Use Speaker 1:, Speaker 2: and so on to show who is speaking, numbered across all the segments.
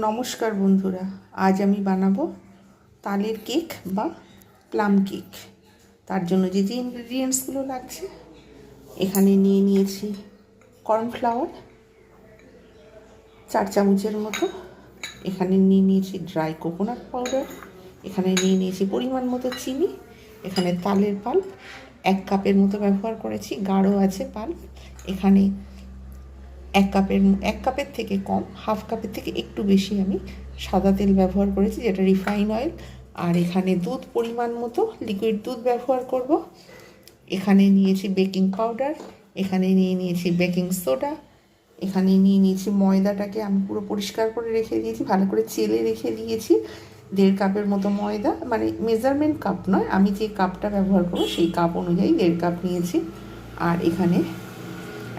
Speaker 1: নমস্কার বন্ধুরা, আজ আমি বানাবো তালের কেক বা প্লাম কেক। তার জন্য যে যে ইনগ্রিডিয়েন্টসগুলো লাগছে, এখানে নিয়ে নিয়েছি কর্নফ্লাওয়ার চার চামচের মতো। এখানে নিয়ে নিয়েছি ড্রাই কোকোনাট পাউডার এখানে নিয়ে নিয়েছি পরিমাণ মতো চিনি, এখানে তালের পাল্প এক কাপের মতো ব্যবহার করেছি, গাঢ় আছে পাল্প এখানে এক কাপের এক কাপের থেকে কম, হাফ কাপের থেকে একটু বেশি আমি সাদা তেল ব্যবহার করেছি, যেটা রিফাইন অয়েল। আর এখানে দুধ পরিমাণ মতো লিকুইড দুধ ব্যবহার করব। এখানে নিয়েছি বেকিং পাউডার এখানে নিয়ে নিয়েছি বেকিং সোডা এখানে নিয়ে নিয়েছি ময়দাটাকে আমি পুরো পরিষ্কার করে রেখে দিয়েছি, ভালো করে চেলে রেখে দিয়েছি। দেড় কাপের মতো ময়দা মানে মেজারমেন্ট কাপ নয়, আমি যে কাপটা ব্যবহার করব, সেই কাপ অনুযায়ী দেড় কাপ নিয়েছি। আর এখানে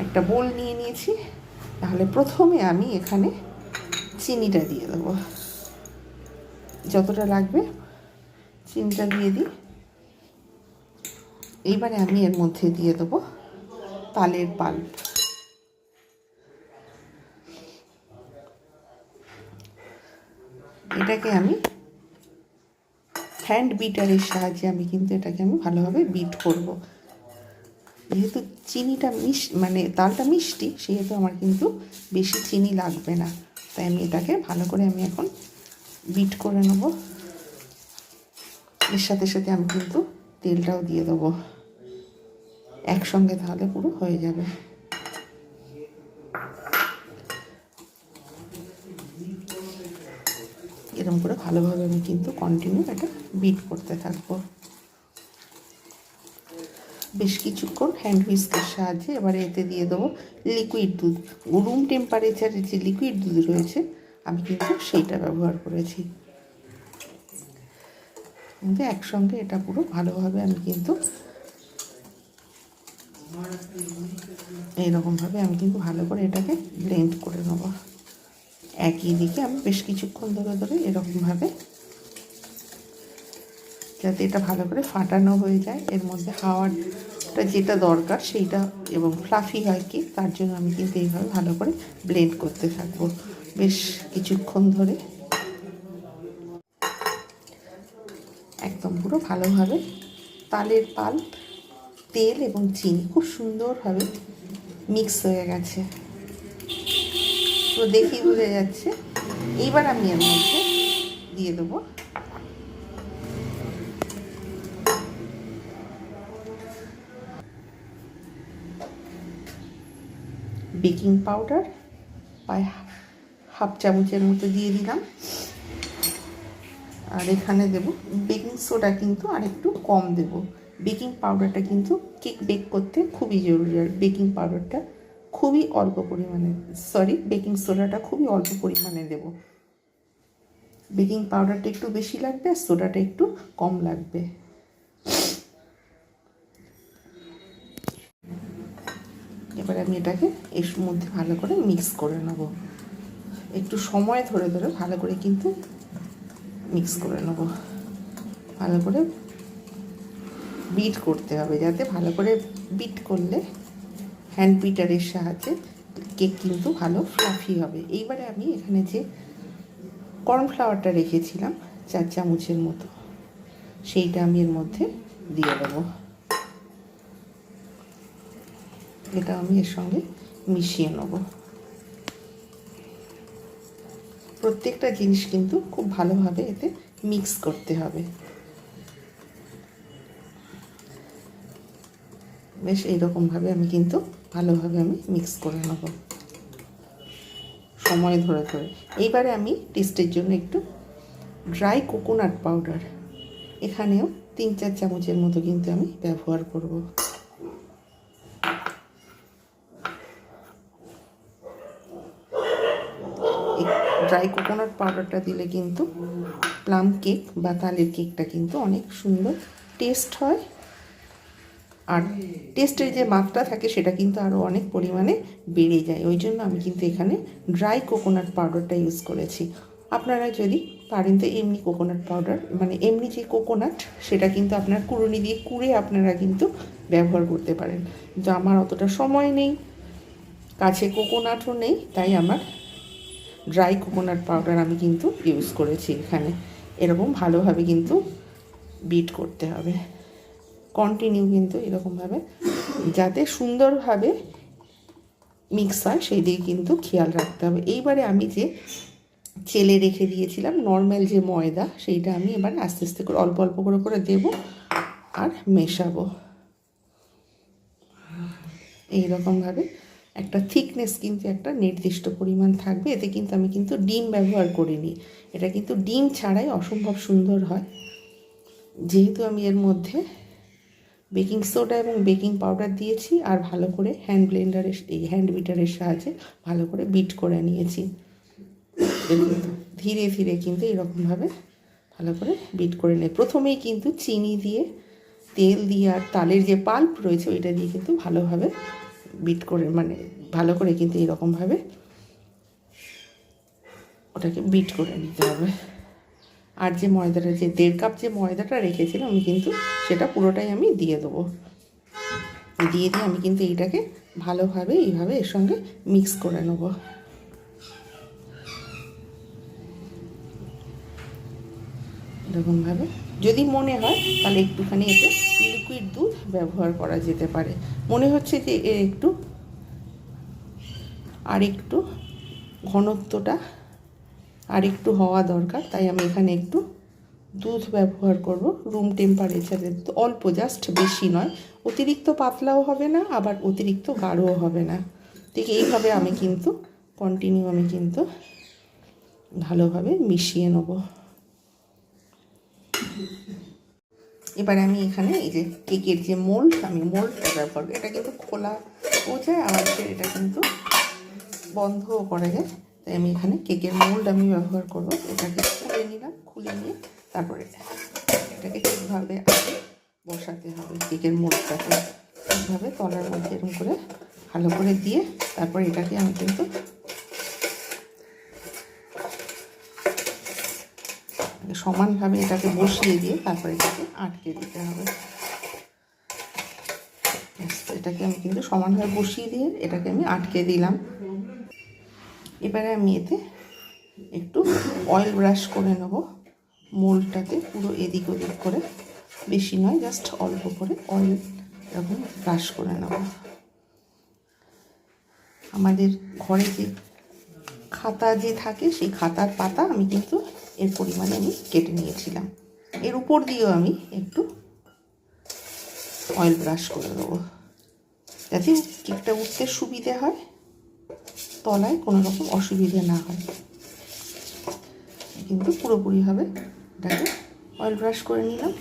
Speaker 1: একটা বোল নিয়ে নিয়েছি। তাহলে প্রথমে আমি এখানে চিনিটা দিয়ে দেবো। যতটা লাগবে চিনিটা দিয়ে দিই। এইবারে আমি এর মধ্যে দিয়ে দেবো তালের পাল্প এটাকে আমি হ্যান্ড বিটারের সাহায্যে আমি কিন্তু এটাকে আমি ভালোভাবে বিট করব। যেহেতু চিনিটা মিশ মানে তালটা মিষ্টি, সেহেতু আমার কিন্তু বেশি চিনি লাগবে না। তাই আমি এটাকে ভালো করে আমি এখন বিট করে নেব। এর সাথে সাথে আমি কিন্তু তেলটাও দিয়ে দেবো। একসঙ্গে তাহলে পুরো হয়ে যাবে। এরকম করে ভালোভাবে আমি কিন্তু কন্টিনিউ এটা বিট করতে থাকব। বেশ কিছুক্ষণ হ্যান্ড হুইস্কের সাহায্যে এবারে এতে দিয়ে দেবো লিকুইড দুধ। রুম টেম্পারেচারের যে লিকুইড দুধ রয়েছে, আমি কিন্তু সেইটা ব্যবহার করেছি। কিন্তু একসঙ্গে এটা পুরো ভালোভাবে আমি কিন্তু এইরকমভাবে আমি কিন্তু ভালো করে এটাকে ব্লেন্ড করে নেব। একই দিকে আমি বেশ কিছুক্ষণ ধরে ধরে এরকমভাবে যাতে এটা ভালো করে ফাটানো হয়ে যায়। এর মধ্যে হাওয়ারটা যেটা দরকার সেইটা এবং ফ্লাফি হয় কি, তার জন্য আমি কিন্তু এইভাবে ভালো করে ব্লেন্ড করতে থাকব বেশ কিছুক্ষণ ধরে। একদম পুরো ভালোভাবে তালের পাল, তেল এবং চিনি খুব সুন্দরভাবে মিক্স হয়ে গেছে। তো দেখি বোঝা যাচ্ছে। এইবার আমি এর মধ্যে দিয়ে দেবো বেকিং পাউডার প্রায় হাফ চামচের মতো দিয়ে দিলাম। আর এখানে দেব বেকিং সোডা কিন্তু আর একটু কম দেব। বেকিং পাউডারটা কিন্তু কেক বেক করতে খুবই জরুরি আর বেকিং পাউডারটা খুবই অল্প পরিমাণে সরি বেকিং সোডাটা খুবই অল্প পরিমাণে দেব। বেকিং পাউডারটা একটু বেশি লাগবে আর সোডাটা একটু কম লাগবে। এবার আমি এটাকে এর মধ্যে ভালো করে মিক্স করে নেব। একটু সময় ধরে ধরে ভালো করে কিন্তু মিক্স করে নেব। ভালো করে বিট করতে হবে যাতে ভালো করে বিট করলে হ্যান্ড বিটারের সাহায্যে কেক কিন্তু ভালো ফ্লাফি হবে। এইবারে আমি এখানে যে কর্নফ্লাওয়ারটা রেখেছিলাম, চার চামচের মতো, সেইটা আমি এর মধ্যে দিয়ে দেবো। এটা আমি এর সঙ্গে মিশিয়ে নেব। প্রত্যেকটা জিনিস কিন্তু খুব ভালোভাবে এতে মিক্স করতে হবে। বেশ, এইরকমভাবে আমি কিন্তু ভালোভাবে আমি মিক্স করে নেব। সময় ধরে ধরে। এইবারে আমি টেস্টের জন্য একটু ড্রাই কোকোনাট পাউডার এখানেও তিন, চার চামচের মতো কিন্তু আমি ব্যবহার করব। ড্রাই কোকোনাট পাউডারটা দিলে কিন্তু প্লাম কেক বা তালের কেকটা কিন্তু অনেক সুন্দর টেস্ট হয়। আর টেস্টের যে মাত্রা থাকে সেটা কিন্তু আরও অনেক পরিমাণে বেড়ে যায়। ওই জন্য আমি কিন্তু এখানে ড্রাই কোকোনাট পাউডারটা ইউজ করেছি। আপনারা যদি পারেন তো এমনি কোকোনাট পাউডার মানে এমনি যে কোকোনাট সেটা কিন্তু আপনার কুড়ুনি দিয়ে কুড়ে আপনারা কিন্তু ব্যবহার করতে পারেন। কিন্তু আমার অতটা সময় নেই, কাছে কোকোনাটও নেই, তাই আমার ড্রাই কোকোনাট পাউডার আমি কিন্তু ইউজ করেছি এখানে। এরকম ভালোভাবে কিন্তু বিট করতে হবে। কন্টিনিউ কিন্তু এরকমভাবে, যাতে সুন্দরভাবে মিক্স হয়, সেই দিকে কিন্তু খেয়াল রাখতে হবে। এইবারে আমি যে চেলে রেখে দিয়েছিলাম নর্মাল যে ময়দা, সেইটা আমি এবার আস্তে আস্তে করে অল্প অল্প করে করে দেবো আর মেশাবো। এইরকমভাবে একটা থিকনেস কিন্তু একটা নির্দিষ্ট পরিমাণ থাকবে। এতে কিন্তু আমি কিন্তু ডিম ব্যবহার করিনি। এটা কিন্তু ডিম ছাড়াই অসম্ভব সুন্দর হয়। যেহেতু আমি এর মধ্যে বেকিং সোডা এবং বেকিং পাউডার দিয়েছি আর ভালো করে হ্যান্ড ব্লেন্ডারের এই হ্যান্ড বিটারের সাহায্যে ভালো করে বিট করে নিয়েছি। ধীরে ধীরে কিন্তু এরকমভাবে ভালো করে বিট করে নেয়, প্রথমেই কিন্তু চিনি দিয়ে, তেল দিয়ে আর তালের যে পাল্প রয়েছে, ওইটা দিয়ে কিন্তু ভালোভাবে বিট করে মানে ভালো করে কিন্তু এরকমভাবে ওটাকে বিট করে নিতে হবে। আর যে ময়দাটা, যে দেড় কাপ যে ময়দাটা রেখেছিলাম আমি কিন্তু সেটা পুরোটাই আমি দিয়ে দেবো। দিয়ে দিয়ে আমি কিন্তু এইটাকে ভালোভাবে এইভাবে এর সঙ্গে মিক্স করে নেব। এরকমভাবে যদি মনে হয় তাহলে একটুখানি এতে লিকুইড দুধ ব্যবহার করা যেতে পারে। মনে হচ্ছে যে এর একটু আর একটু ঘনত্বটা আর একটু হওয়া দরকার, তাই আমি এখানে একটু দুধ ব্যবহার করব। রুম টেম্পারেচারে অল্প জাস্ট বেশি নয়। অতিরিক্ত পাতলাও হবে না, আবার অতিরিক্ত গাঢ়ও হবে না। ঠিক এইভাবে আমি কিন্তু কন্টিনিউ আমি কিন্তু ভালোভাবে মিশিয়ে নেব। এবার আমি এখানে এই যে কেকের যে মোল্ড, আমি মোল্ডটা ব্যবহার করি। এটা কিন্তু খোলা যায় আবার এটা কিন্তু বন্ধও করা যায় তাই আমি এখানে কেকের মোল্ড আমি ব্যবহার করব। এটাকে খুলে নিলাম, খুলে নিয়ে তারপরে এটাকে ঠিকভাবে আগে বসাতে হবে, কেকের মোল্ডটাকে ঠিকভাবে তলার মধ্যে এরকম করে ভালো করে দিয়ে তারপর এটাকে আমি কিন্তু সমানভাবে এটাকে বসিয়ে দিয়ে তারপরে এটাকে আটকে দিতে হবে। এটাকে আমি কিন্তু সমানভাবে বসিয়ে দিয়ে এটাকে আমি আটকে দিলাম। এবারে আমি এতে একটু অয়েল ব্রাশ করে নেব। মোলটাতে পুরো এদিক ওদিক করে। বেশি নয় জাস্ট অল্প করে অয়েল এরকম ব্রাশ করে নেব। আমাদের ঘরে যে খাতা যে থাকে, সেই খাতার পাতা আমি কিন্তু এর পরিমাণে আমি কেটে নিয়েছিলাম। এর উপর দিয়েও আমি একটু অয়েল ব্রাশ করে দেবো। যাতে কেকটা উঠতে সুবিধে হয়, তলায় কোনো রকম অসুবিধে না হয়। কিন্তু পুরোপুরিভাবে এটাকে অয়েল ব্রাশ করে নিলাম।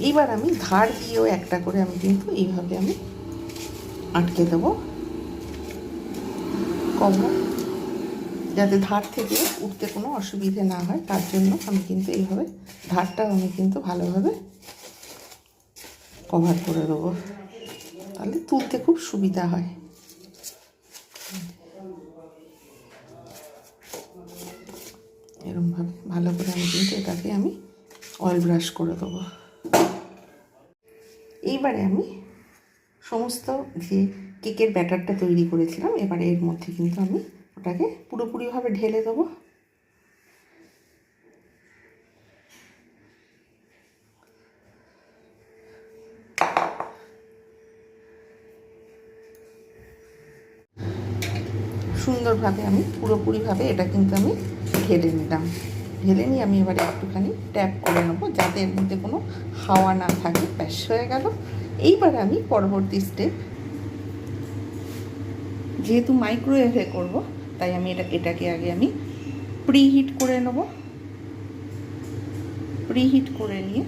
Speaker 1: এইবার আমি ধার দিয়েও একটা করে আমি কিন্তু এইভাবে আমি আটকে দেবো। কভার যাতে ধার থেকে উঠতে কোনো অসুবিধে না হয়, তার জন্য আমি কিন্তু এইভাবে ধারটাও আমি কিন্তু ভালোভাবে কভার করে দেবো। তাহলে তুলতে খুব সুবিধা হয়। এরমভাবে ভালো করে আমি কিন্তু এটাকে আমি অয়েল ব্রাশ করে দেবো। এইবারে আমি সমস্ত যে কেকের ব্যাটারটা তৈরি করেছিলাম, এবারে এর মধ্যে কিন্তু আমি ওটাকে পুরোপুরিভাবে ঢেলে দেবো। সুন্দরভাবে আমি পুরোপুরিভাবে এটা কিন্তু আমি ঢেলে নিলাম। ঢেলে নিয়ে আমি এবারে একটুখানি ট্যাপ করে নেব যাতে এর মধ্যে কোনো হাওয়া না থাকে। ব্যাস, হয়ে গেল। এইবার আমি পরবর্তী স্টেপ যেহেতু মাইক্রোওয়েভে করব তাই আমি এটা, এটাকে আগে আমি প্রিহিট করে নেব। প্রিহিট করে নিয়ে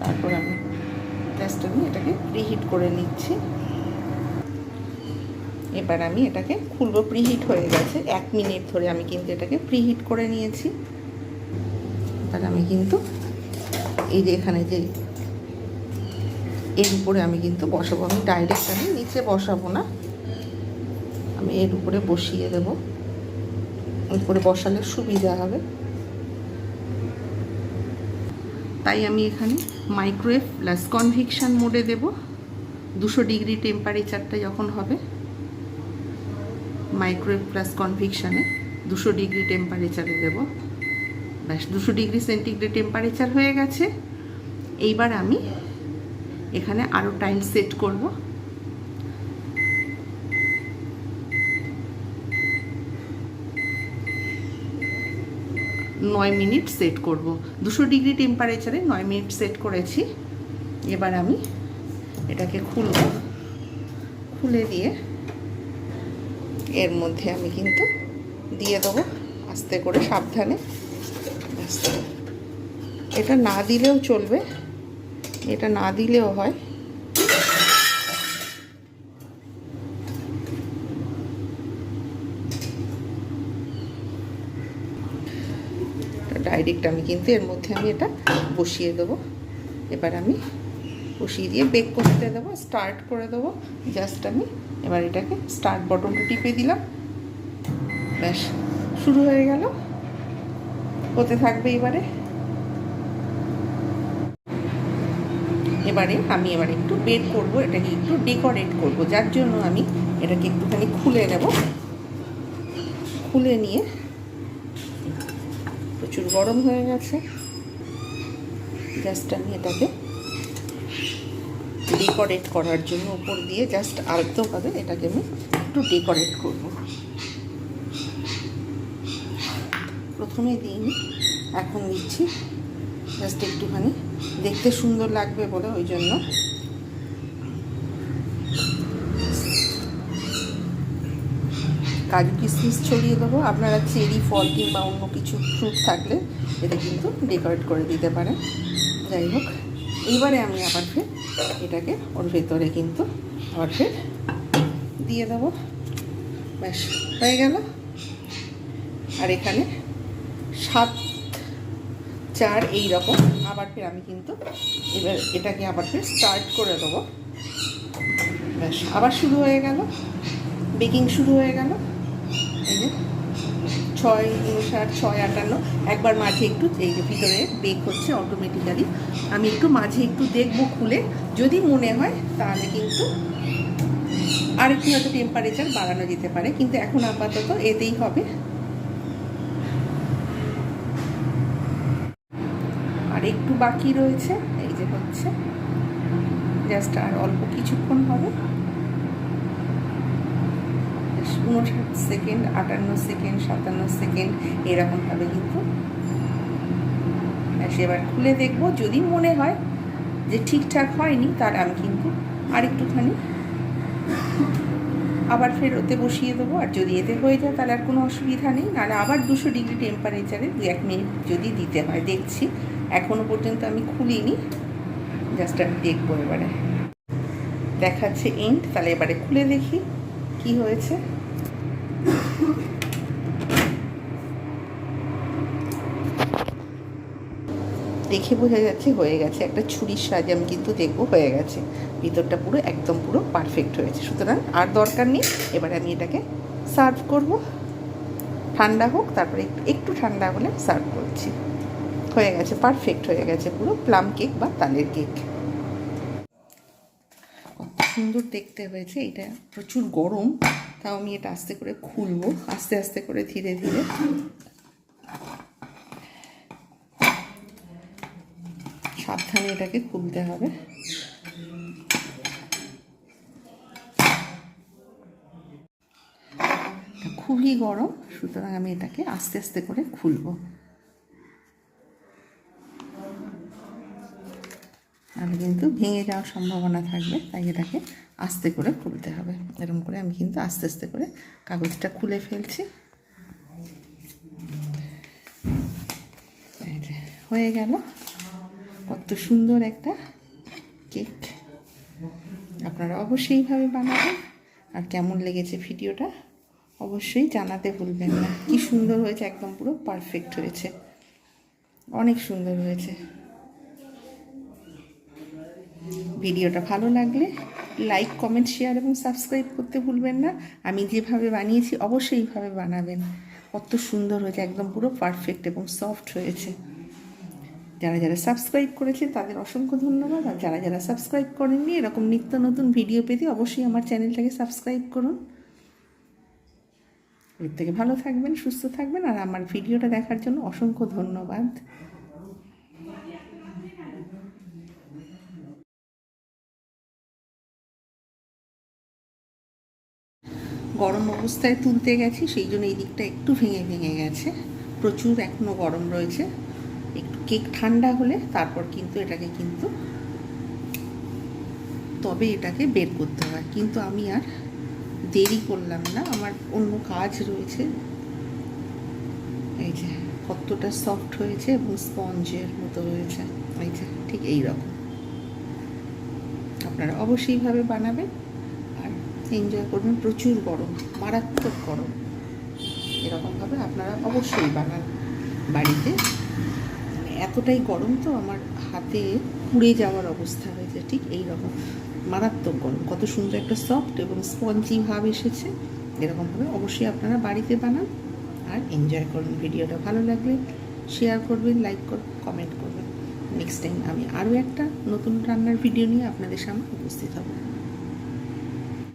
Speaker 1: তারপর আমি জাস্ট আমি এটাকে প্রিহিট করে নিচ্ছি। এবার আমি এটাকে খুলবো প্রিহিট হয়ে গেছে। এক মিনিট ধরে আমি কিন্তু এটাকে প্রিহিট করে নিয়েছি। এবার আমি কিন্তু এই যে এখানে যে এর উপরে আমি কিন্তু বসাবো। আমি ডাইরেক্ট আমি নিচে বসাবো না। আমি এর উপরে বসিয়ে দেব। উপরে বসালে সুবিধা হবে। তাই আমি এখানে মাইক্রোওয়েভ প্লাস কনভিকশান মোডে দেব। দুশো ডিগ্রি টেম্পারেচারটা যখন হবে মাইক্রোওয়েভ প্লাস কনভিকশানে দুশো ডিগ্রি টেম্পারেচারে দেব। ব্যাস, দুশো ডিগ্রি সেন্টিগ্রেড টেম্পারেচার হয়ে গেছে। এইবার আমি এখানে আরও টাইম সেট করব। নয় মিনিট সেট করব। দুশো ডিগ্রি টেম্পারেচারে নয় মিনিট সেট করেছি। এবার আমি এটাকে খুলব। খুলে দিয়ে এর মধ্যে আমি কিন্তু দিয়ে দেবো আস্তে করে সাবধানে। এটা না দিলেও চলবে। এটা না দিলেও হয়। ডাইরেক্ট আমি কিন্তু এর মধ্যে আমি এটা বসিয়ে দেবো। এবার আমি বসিয়ে দিয়ে বেক করতে দেবো স্টার্ট করে দেবো। জাস্ট আমি এবার এটাকে স্টার্ট বটনটা টিপে দিলাম। ব্যাস, শুরু হয়ে গেল। হতে থাকবে এবারে। এবারে আমি এবারে একটু বের করব, এটাকে একটু ডেকোরেট করব। যার জন্য আমি এটাকে একটুখানি খুলে নেব। খুলে নিয়ে প্রচুর গরম হয়ে গেছে। জাস্ট আমি এটাকে ডেকোরেট করার জন্য উপর দিয়ে জাস্ট আলতোভাবে এটাকে আমি একটু ডেকোরেট করব। প্রথমে দিইনি এখন দিচ্ছি জাস্ট একটুখানি। দেখতে সুন্দর লাগবে বলে ওই জন্য। কাজু কিশমিশ ছড়িয়ে দেবো। আপনারা চেরি, ফল কিংবা অন্য কিছু ফ্রুট থাকলে এটা কিন্তু ডেকোরেট করে দিতে পারেন। যাই হোক, এইবারে আমি আবার ফের এটাকে ওর ভেতরে কিন্তু আবার ফের দিয়ে দেবো। ব্যাস, হয়ে গেল। আর এখানে সাত চার এই রকম আবার ফের আমি কিন্তু এবার এটাকে আবার ফের স্টার্ট করে দেবো। ব্যাস, আবার শুরু হয়ে গেল। বেকিং শুরু হয়ে গেল। এই যে ছয় উনষাট ছয় আটান্ন। একবার মাঝে একটু এই যে ভিতরে বেক হচ্ছে অটোমেটিক্যালি আমি একটু মাঝে একটু দেখব খুলে। যদি মনে হয়, তাহলে কিন্তু আরেকটু হয়তো টেম্পারেচার বাড়ানো যেতে পারে। কিন্তু এখন আপাতত এতেই হবে। বাকি রয়েছে, এই যে হচ্ছে। জাস্ট আর অল্প কিছুক্ষণ হবে। উনষাট সেকেন্ড, আটান্ন সেকেন্ড, সাতান্ন সেকেন্ড এরকমভাবে কিন্তু। এবার খুলে দেখব। যদি মনে হয় যে ঠিকঠাক হয়নি, তার আমি কিন্তু আরেকটুখানি আবার ফের ওতে বসিয়ে দেবো। আর যদি এতে হয়ে যায়, তাহলে আর কোনো অসুবিধা নেই। নাহলে আবার দুশো ডিগ্রি টেম্পারেচারে দু এক মিনিট যদি দিতে হয়। দেখছি। এখনও পর্যন্ত আমি খুলিনি জাস্ট আমি দেখব এবারে। দেখাচ্ছে এন্ড তাহলে এবারে খুলে দেখি কি হয়েছে। দেখে বোঝা যাচ্ছে হয়ে গেছে, একটা ছুরির সাহায্যে আমি কিন্তু দেখব হয়ে গেছে। ভিতরটা পুরো একদম পুরো পারফেক্ট হয়েছে। সুতরাং আর দরকার নেই, এবারে আমি এটাকে সার্ভ করব। ঠান্ডা হোক, তারপরে একটু ঠান্ডা হলে সার্ভ করছি। হয়ে গেছে পারফেক্ট হয়ে গেছে পুরো প্লাম কেক বা তালের কেক সুন্দর দেখতে হয়েছে, এটা প্রচুর গরম, তাও আমি এটা আস্তে করে খুলবো, আস্তে আস্তে করে ধীরে ধীরে। সাবধানে এটাকে খুলতে হবে। খুবই গরম, সুতরাং আমি এটাকে আস্তে আস্তে করে খুলবো। তাহলে কিন্তু ভেঙে যাওয়ার সম্ভাবনা থাকবে, তাই এটাকে আস্তে করে খুলতে হবে। এরকম করে আমি কিন্তু আস্তে আস্তে করে কাগজটা খুলে ফেলছি। হয়ে গেল। কত সুন্দর একটা কেক। আপনারা অবশ্যই এইভাবে বানাবেন। আর কেমন লেগেছে ভিডিওটা অবশ্যই জানাতে ভুলবেন না। কি সুন্দর হয়েছে, একদম পুরো পারফেক্ট হয়েছে। অনেক সুন্দর হয়েছে। ভিডিওটা ভালো লাগলে লাইক কমেন্ট শেয়ার এবং সাবস্ক্রাইব করতে ভুলবেন না। আমি যেভাবে বানিয়েছি অবশ্যই এইভাবে বানাবেন। কত সুন্দর হয়েছে, একদম পুরো পারফেক্ট এবং সফট হয়েছে। যারা যারা সাবস্ক্রাইব করেছে তাদের অসংখ্য ধন্যবাদ। আর যারা যারা সাবস্ক্রাইব করেননি, এরকম নিত্য নতুন ভিডিও পেতে অবশ্যই আমার চ্যানেলটাকে সাবস্ক্রাইব করুন। এর থেকে ভালো থাকবেন, সুস্থ থাকবেন। আর আমার ভিডিওটা দেখার জন্য অসংখ্য ধন্যবাদ। গরম অবস্থায় তুলতে গেছি, সেই জন্য এই দিকটা একটু ভেঙে ভেঙে গেছে। প্রচুর এখনও গরম রয়েছে। একটু কেক ঠান্ডা হলে তারপর কিন্তু এটাকে কিন্তু তবে এটাকে বের করতে হয়। কিন্তু আমি আর দেরি করলাম না, আমার অন্য কাজ রয়েছে। এই যে কতটা সফট হয়েছে এবং স্পঞ্জের মতো হয়েছে। এই যে ঠিক এই রকম। আপনারা অবশ্যইভাবে বানাবেন। এনজয় করবেন, প্রচুর গরম, মারাত্মক গরম। এরকমভাবে আপনারা অবশ্যই বানান বাড়িতে। মানে এতটাই গরম তো আমার হাতে পুড়ে যাওয়ার অবস্থা হয়েছে, ঠিক এই রকম মারাত্মক গরম, কত সুন্দর একটা সফট এবং স্পঞ্জি ভাব এসেছে। এরকমভাবে অবশ্যই আপনারা বাড়িতে বানান আর এনজয় করুন ভিডিওটা। ভালো লাগলে শেয়ার করবেন লাইক করবেন কমেন্ট করবেন। নেক্সট টাইম আমি আরও একটা নতুন রান্নার ভিডিও নিয়ে আপনাদের সামনে উপস্থিত হব।